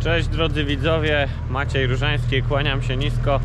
Cześć drodzy widzowie, Maciej Różański, kłaniam się nisko.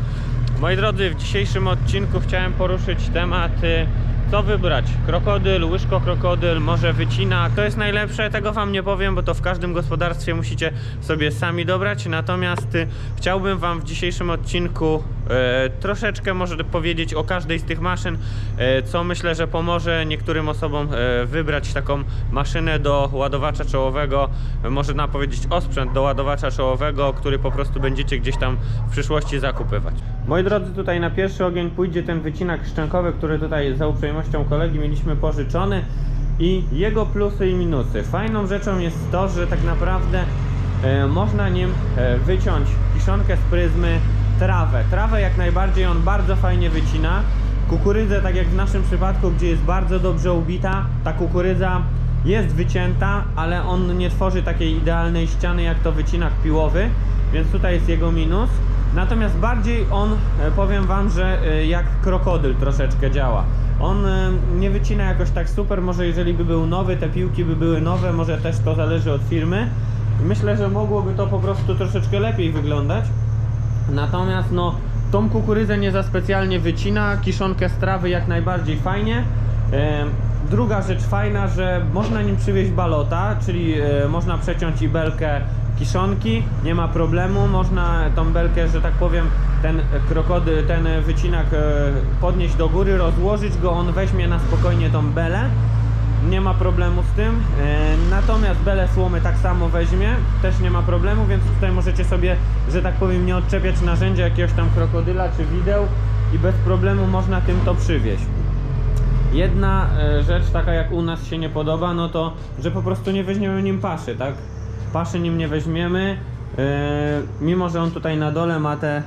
Moi drodzy, w dzisiejszym odcinku chciałem poruszyć temat y, co wybrać, krokodyl, łyżko krokodyl, może wycina, to jest najlepsze, tego wam nie powiem, bo to w każdym gospodarstwie musicie sobie sami dobrać, natomiast y, chciałbym wam w dzisiejszym odcinku e, troszeczkę może powiedzieć o każdej z tych maszyn, e, co myślę, że pomoże niektórym osobom e, wybrać taką maszynę do ładowacza czołowego, można powiedzieć osprzęt do ładowacza czołowego, który po prostu będziecie gdzieś tam w przyszłości zakupywać. Moi drodzy, tutaj na pierwszy ogień pójdzie ten wycinak szczękowy, który tutaj za uprzejmością kolegi mieliśmy pożyczony i jego plusy i minusy. Fajną rzeczą jest to, że tak naprawdę e, można nim e, wyciąć kiszonkę z pryzmy, trawę. Trawę jak najbardziej on bardzo fajnie wycina. Kukurydzę, tak jak w naszym przypadku, gdzie jest bardzo dobrze ubita, ta kukurydza jest wycięta, ale on nie tworzy takiej idealnej ściany jak to wycinak piłowy, więc tutaj jest jego minus. Natomiast bardziej on, e, powiem Wam, że e, jak krokodyl troszeczkę działa. On e, nie wycina jakoś tak super, może jeżeli by był nowy, te piłki by były nowe, może też to zależy od firmy. Myślę, że mogłoby to po prostu troszeczkę lepiej wyglądać. Natomiast no, tą kukurydzę nie za specjalnie wycina, kiszonkę z trawy jak najbardziej fajnie. Druga rzecz fajna, że można nim przywieźć balota, czyli można przeciąć i belkę kiszonki, nie ma problemu, można tą belkę, że tak powiem, ten krokody, ten wycinak e, podnieść do góry, rozłożyć go, on weźmie na spokojnie tą belę nie ma problemu z tym. E, Natomiast belę słomy tak samo weźmie, też nie ma problemu, więc tutaj możecie sobie, że tak powiem, nie odczepiać narzędzia jakiegoś tam krokodyla czy wideł i bez problemu można tym to przywieźć. Jedna e, rzecz taka jak u nas się nie podoba, no to, że po prostu nie weźmiemy nim paszy, tak? Paszy nim nie weźmiemy. E, mimo, że on tutaj na dole ma te e,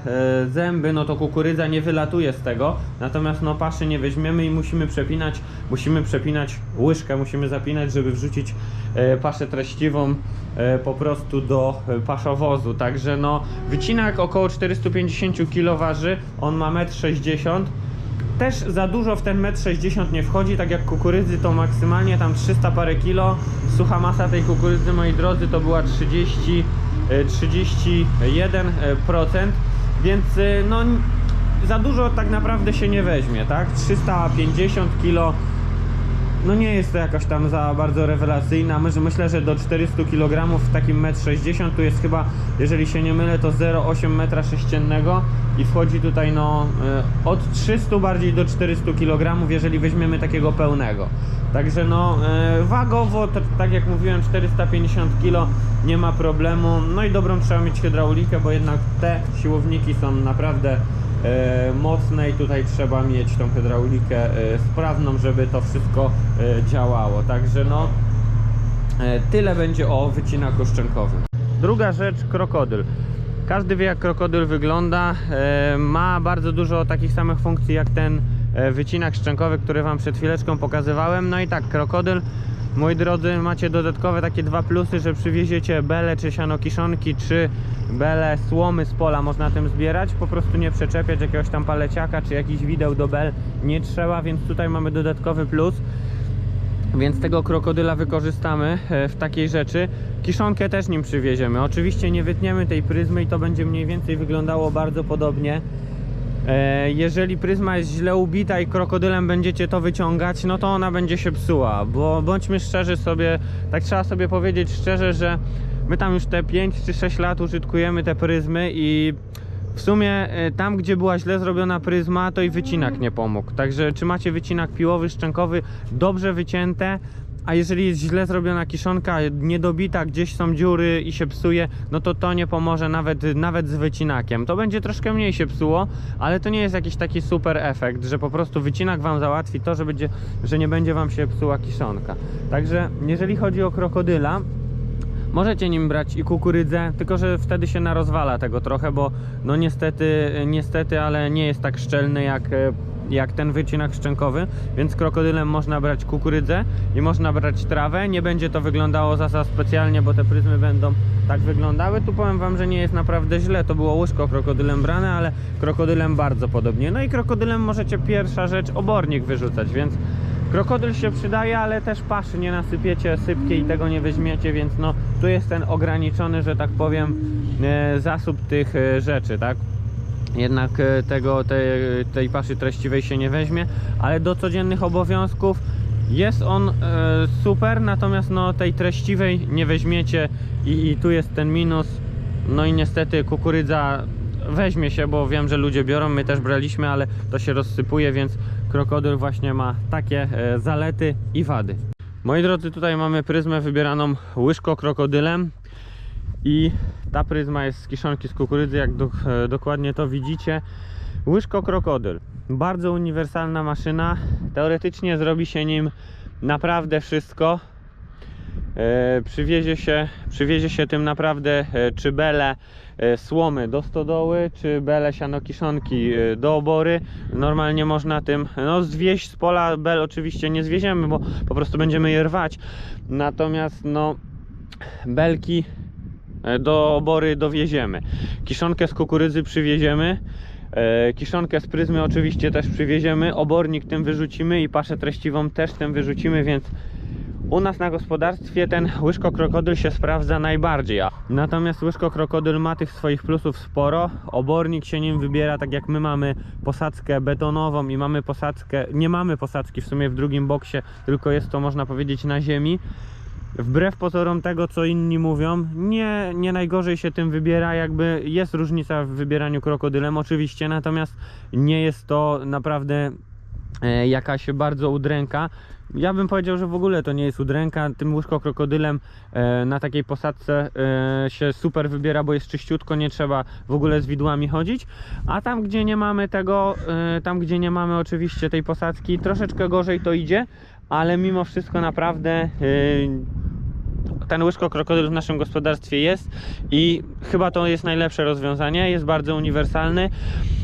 zęby, no to kukurydza nie wylatuje z tego. Natomiast no paszy nie weźmiemy i musimy przepinać, musimy przepinać łyżkę, musimy zapinać, żeby wrzucić e, paszę treściwą po prostu do paszowozu. Także no wycinak około 450 kg waży, on ma 1,60 m. Też za dużo w ten 1,60 m nie wchodzi, tak jak kukurydzy to maksymalnie tam 300 parę kilo. Sucha masa tej kukurydzy, moi drodzy, to była 30, e, 31%, więc e, no za dużo tak naprawdę się nie weźmie, tak? 350 kilo no nie jest to jakaś tam za bardzo rewelacyjna. Myślę, że do 400 kg w takim 1,60 m tu jest chyba, jeżeli się nie mylę, to 0,8 metra sześciennego i wchodzi tutaj no e, od 300 bardziej do 400 kg, jeżeli weźmiemy takiego pełnego. Także no e, wagowo, to, tak jak mówiłem, 450 kg nie ma problemu. No i dobrą trzeba mieć hydraulikę, bo jednak te siłowniki są naprawdę e, mocne i tutaj trzeba mieć tą hydraulikę e, sprawną, żeby to wszystko e, działało. Także no tyle będzie o wycinaku szczękowym. Druga rzecz, krokodyl. Każdy wie jak krokodyl wygląda. Ma bardzo dużo takich samych funkcji jak ten wycinak szczękowy, który Wam przed chwileczką pokazywałem. No i tak, krokodyl Moi drodzy, macie dodatkowe takie dwa plusy, że przywieziecie bele czy siano kiszonki, czy bele słomy z pola można tym zbierać, po prostu nie przeczepiać jakiegoś tam paleciaka, czy jakiś wideł do bel nie trzeba, więc tutaj mamy dodatkowy plus. Więc tego krokodyla wykorzystamy e, w takiej rzeczy. Kiszonkę też nim przywieziemy. Oczywiście nie wytniemy tej pryzmy i to będzie mniej więcej wyglądało bardzo podobnie. E, Jeżeli pryzma jest źle ubita i krokodylem będziecie to wyciągać, no to ona będzie się psuła, bo bądźmy szczerzy sobie, tak trzeba sobie powiedzieć szczerze, że my tam już te 5 czy 6 lat użytkujemy te pryzmy i w sumie e, tam, gdzie była źle zrobiona pryzma, to i wycinak nie pomógł. Także czy macie wycinak piłowy, szczękowy, dobrze wycięte, a jeżeli jest źle zrobiona kiszonka, niedobita, gdzieś są dziury i się psuje, no to to nie pomoże nawet, nawet z wycinakiem. To będzie troszkę mniej się psuło, ale to nie jest jakiś taki super efekt, że po prostu wycinak Wam załatwi to, że, będzie, że nie będzie Wam się psuła kiszonka. Także jeżeli chodzi o krokodyla, Możecie nim brać i kukurydzę, tylko że wtedy się narozwala tego trochę, bo no niestety, niestety, ale nie jest tak szczelny jak, e, jak ten wycinak szczękowy, więc krokodylem można brać kukurydzę i można brać trawę. Nie będzie to wyglądało za, za specjalnie, bo te pryzmy będą tak wyglądały. Tu powiem Wam, że nie jest naprawdę źle. To było łyżko krokodylem brane, ale krokodylem bardzo podobnie. No i krokodylem możecie pierwsza rzecz obornik wyrzucać, więc Krokodyl się przydaje, ale też paszy nie nasypiecie sypkie i tego nie weźmiecie, więc no tu jest ten ograniczony, że tak powiem, e, zasób tych e, rzeczy, tak? Jednak e, tego, tej, tej paszy treściwej się nie weźmie, ale do codziennych obowiązków jest on e, super, natomiast no tej treściwej nie weźmiecie i, i tu jest ten minus. No i niestety kukurydza weźmie się, bo wiem, że ludzie biorą, my też braliśmy, ale to się rozsypuje, więc krokodyl właśnie ma takie e, zalety i wady. Moi drodzy, tutaj mamy pryzmę wybieraną łyżko krokodylem i ta pryzma jest z kiszonki z kukurydzy, jak do, e, dokładnie to widzicie. Łyżko krokodyl. Bardzo uniwersalna maszyna. Teoretycznie zrobi się nim naprawdę wszystko. E, przywiezie, się, przywiezie się tym naprawdę e, czy bele e, słomy do stodoły, czy bele sianokiszonki e, do obory. Normalnie można tym no, zwieść z pola. Bel oczywiście nie zwieziemy, bo po prostu będziemy je rwać. Natomiast no, belki do obory dowieziemy. Kiszonkę z kukurydzy przywieziemy. E, Kiszonkę z pryzmy oczywiście też przywieziemy, obornik tym wyrzucimy i paszę treściwą też tym wyrzucimy, więc u nas na gospodarstwie ten łyżko krokodyl się sprawdza najbardziej. Natomiast łyżko krokodyl ma tych swoich plusów sporo. Obornik się nim wybiera, tak jak my mamy posadzkę betonową i mamy posadzkę, nie mamy posadzki w sumie w drugim boksie, tylko jest to można powiedzieć na ziemi. Wbrew pozorom tego, co inni mówią, nie, nie najgorzej się tym wybiera, jakby jest różnica w wybieraniu krokodylem oczywiście, natomiast nie jest to naprawdę e, jakaś bardzo udręka. Ja bym powiedział, że w ogóle to nie jest udręka. Tym łyżko krokodylem e, na takiej posadce e, się super wybiera, bo jest czyściutko, nie trzeba w ogóle z widłami chodzić. A tam, gdzie nie mamy tego, e, tam, gdzie nie mamy oczywiście tej posadzki, troszeczkę gorzej to idzie, ale mimo wszystko naprawdę e, ten łyżko krokodyl w naszym gospodarstwie jest i chyba to jest najlepsze rozwiązanie, jest bardzo uniwersalny.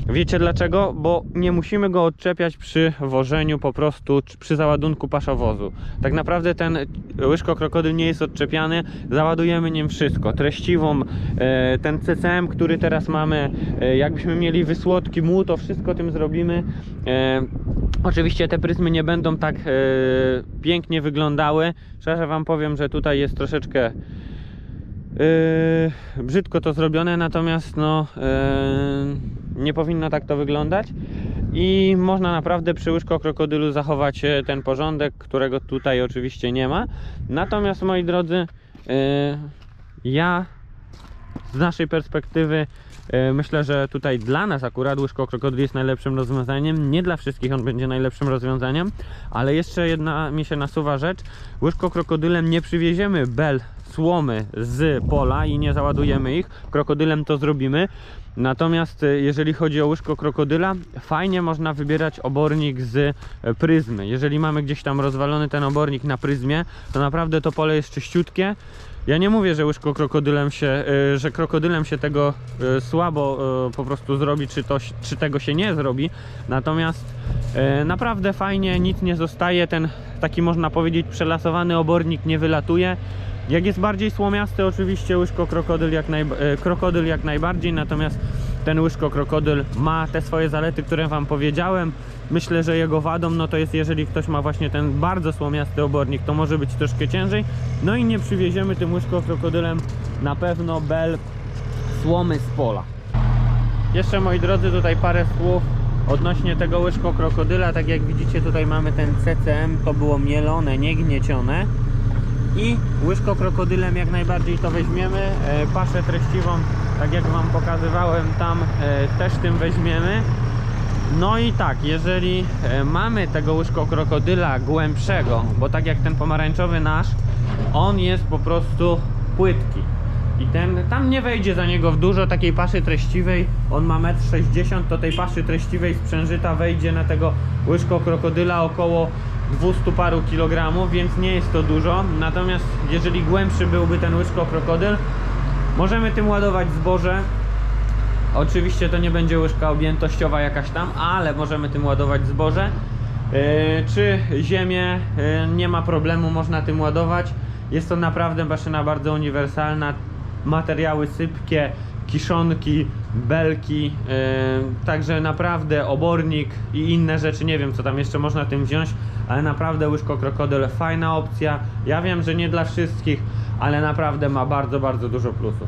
Wiecie dlaczego? Bo nie musimy go odczepiać przy wożeniu po prostu, przy załadunku paszowozu. Tak naprawdę ten łyżko krokodyl nie jest odczepiany, załadujemy nim wszystko. Treściwą, e, ten CCM, który teraz mamy, e, jakbyśmy mieli wysłodki, muł, to wszystko tym zrobimy. E, Oczywiście te pryzmy nie będą tak pięknie wyglądały. Szczerze Wam powiem, że tutaj jest troszeczkę brzydko to zrobione, natomiast no, e, nie powinno tak to wyglądać. I można naprawdę przy łyżko krokodylu zachować e, ten porządek, którego tutaj oczywiście nie ma. Natomiast moi drodzy, e, ja z naszej perspektywy e, myślę, że tutaj dla nas akurat łyżko krokodyl jest najlepszym rozwiązaniem. Nie dla wszystkich on będzie najlepszym rozwiązaniem, ale jeszcze jedna mi się nasuwa rzecz. Łyżko krokodylem nie przywieziemy bel słomy z pola i nie załadujemy ich. Krokodylem to zrobimy. Natomiast e, jeżeli chodzi o łyżko krokodyla, fajnie można wybierać obornik z e, pryzmy. Jeżeli mamy gdzieś tam rozwalony ten obornik na pryzmie, to naprawdę to pole jest czyściutkie. Ja nie mówię, że łyżko krokodylem się, y, że krokodylem się tego słabo po prostu zrobi, czy, to, czy tego się nie zrobi. Natomiast naprawdę fajnie, nic nie zostaje. Ten taki można powiedzieć przelasowany obornik nie wylatuje. Jak jest bardziej słomiasty, oczywiście łyżko krokodyl jak, naj, y, krokodyl jak najbardziej, natomiast ten łyżko krokodyl ma te swoje zalety, które Wam powiedziałem. Myślę, że jego wadą no to jest, jeżeli ktoś ma właśnie ten bardzo słomiasty obornik, to może być troszkę ciężej. No i nie przywieziemy tym łyżko krokodylem na pewno bel słomy z pola. Jeszcze moi drodzy, tutaj parę słów odnośnie tego łyżko krokodyla. Tak jak widzicie, tutaj mamy ten CCM, to było mielone, nie gniecione. I łyżko krokodylem jak najbardziej to weźmiemy. E, Paszę treściwą, tak jak Wam pokazywałem, tam e, też tym weźmiemy. No i tak, jeżeli e, mamy tego łyżko krokodyla głębszego, bo tak jak ten pomarańczowy nasz, on jest po prostu płytki. I ten, tam nie wejdzie za niego w dużo takiej paszy treściwej. On ma 1,60 m, to tej paszy treściwej sprzężyta wejdzie na tego łyżko krokodyla około 200 paru kilogramów, więc nie jest to dużo. Natomiast jeżeli głębszy byłby ten łyżko krokodyl, możemy tym ładować zboże. Oczywiście to nie będzie łyżka objętościowa jakaś tam, ale możemy tym ładować zboże. Yy, czy ziemię yy, nie ma problemu, można tym ładować. Jest to naprawdę maszyna bardzo uniwersalna. Materiały sypkie, kiszonki, belki, także naprawdę obornik i inne rzeczy, nie wiem co tam jeszcze można tym wziąć, ale naprawdę łyżko krokodyl fajna opcja. Ja wiem, że nie dla wszystkich, ale naprawdę ma bardzo, bardzo dużo plusów.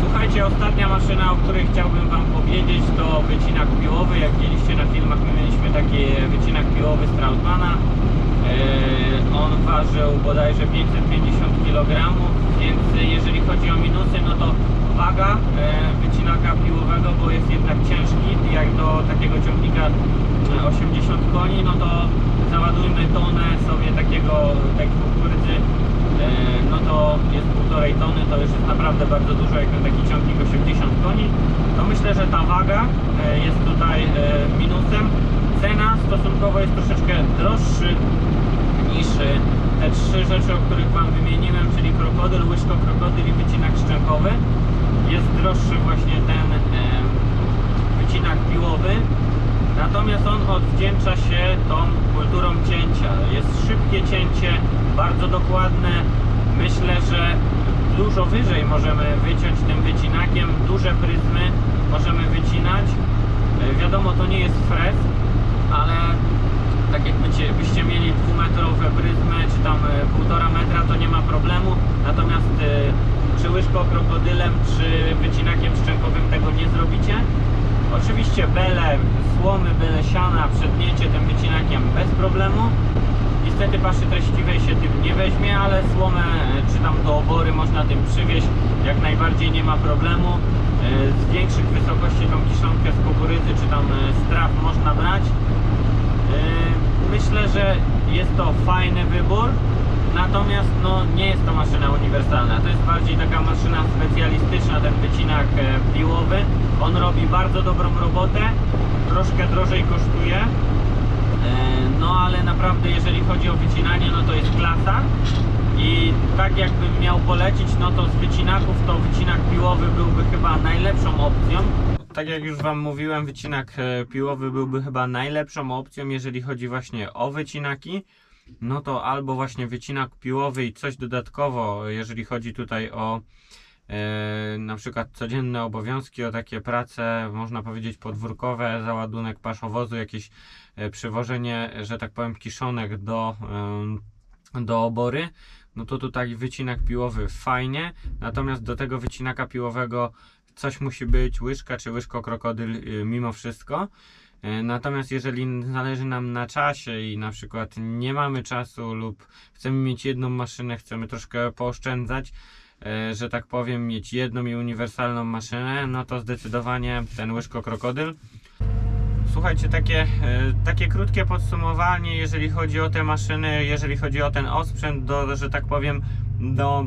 Słuchajcie, ostatnia maszyna, o której chciałbym Wam powiedzieć, to wycinak piłowy. Jak widzieliście na filmach, my mieliśmy taki wycinak piłowy z Trautmana. Yy, on ważył bodajże 550 kg, więc jeżeli chodzi o minusy, no to waga wycinaka piłowego, bo jest jednak ciężki, jak do takiego ciągnika yy, 80 koni, no to załadujmy tonę sobie takiego, takiej kukurydzy E, no to jest półtorej tony, to już jest naprawdę bardzo dużo, jak na taki ciągnik 80 koni, to myślę, że ta waga e, jest tutaj e, minusem. Cena stosunkowo jest troszeczkę droższy niż e, te trzy rzeczy, o których Wam wymieniłem, czyli krokodyl, łyżko krokodyl i wycinak szczękowy. Jest droższy właśnie ten wycinak piłowy, Natomiast on odwdzięcza się tą kulturą cięcia. Jest szybkie cięcie, bardzo dokładne. Myślę, że dużo wyżej możemy wyciąć tym wycinakiem. Duże pryzmy możemy wycinać. E, Wiadomo, to nie jest frez, ale tak jak bycie, byście mieli dwumetrowe pryzmy, czy tam e, półtora metra, to nie ma problemu. Natomiast e, czy łyżko krokodylem, czy wycinakiem szczękowym tego nie zrobicie. Oczywiście bele, słomy, bele siana, przedmiecie tym wycinakiem bez problemu. Niestety paszy treściwej się tym nie weźmie, ale słomę e, czy tam do obory można tym przywieźć, jak najbardziej nie ma problemu. E, Z większych wysokości tą kiszonkę z kukurydzy czy tam e, z traw można brać. E, Myślę, że jest to fajny wybór, natomiast no, nie jest to maszyna uniwersalna. To jest bardziej taka maszyna specjalistyczna, ten wycinak e, piłowy. On robi bardzo dobrą robotę, troszkę drożej kosztuje. E, No ale naprawdę jeżeli chodzi o wycinanie, no to jest klasa. I tak jakbym miał polecić, no to z wycinaków to wycinak piłowy byłby chyba najlepszą opcją. Tak jak już Wam mówiłem, wycinak e, piłowy byłby chyba najlepszą opcją, jeżeli chodzi właśnie o wycinaki. No to albo właśnie wycinak piłowy i coś dodatkowo, jeżeli chodzi tutaj o e, na przykład codzienne obowiązki, o takie prace, można powiedzieć podwórkowe, załadunek paszowozu, jakieś e, przywożenie, że tak powiem, kiszonek do, em, do obory, no to tutaj wycinak piłowy fajnie, natomiast do tego wycinaka piłowego coś musi być, łyżka czy łyżko krokodyl y, mimo wszystko. E, Natomiast jeżeli zależy nam na czasie i na przykład nie mamy czasu lub chcemy mieć jedną maszynę, chcemy troszkę pooszczędzać, e, że tak powiem, mieć jedną i uniwersalną maszynę, no to zdecydowanie ten łyżko krokodyl. Słuchajcie, takie, e, takie krótkie podsumowanie, jeżeli chodzi o te maszyny, jeżeli chodzi o ten osprzęt, do, że tak powiem, do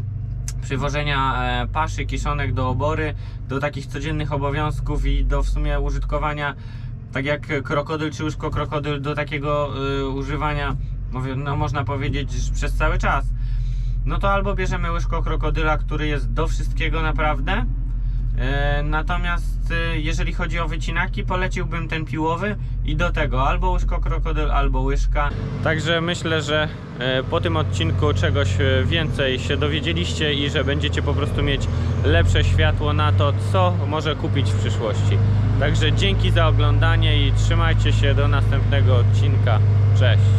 przywożenia paszy, kiszonek do obory, do takich codziennych obowiązków i do w sumie użytkowania, tak jak krokodyl czy łyżko krokodyl, do takiego e, używania, no można powiedzieć, przez cały czas. No to albo bierzemy łyżko krokodyla, który jest do wszystkiego naprawdę, Natomiast e, jeżeli chodzi o wycinaki, poleciłbym ten piłowy i do tego albo łyżko krokodyl, albo łyżka. Także myślę, że e, po tym odcinku czegoś e, więcej się dowiedzieliście i że będziecie po prostu mieć lepsze światło na to, co może kupić w przyszłości. Także dzięki za oglądanie i trzymajcie się do następnego odcinka. Cześć!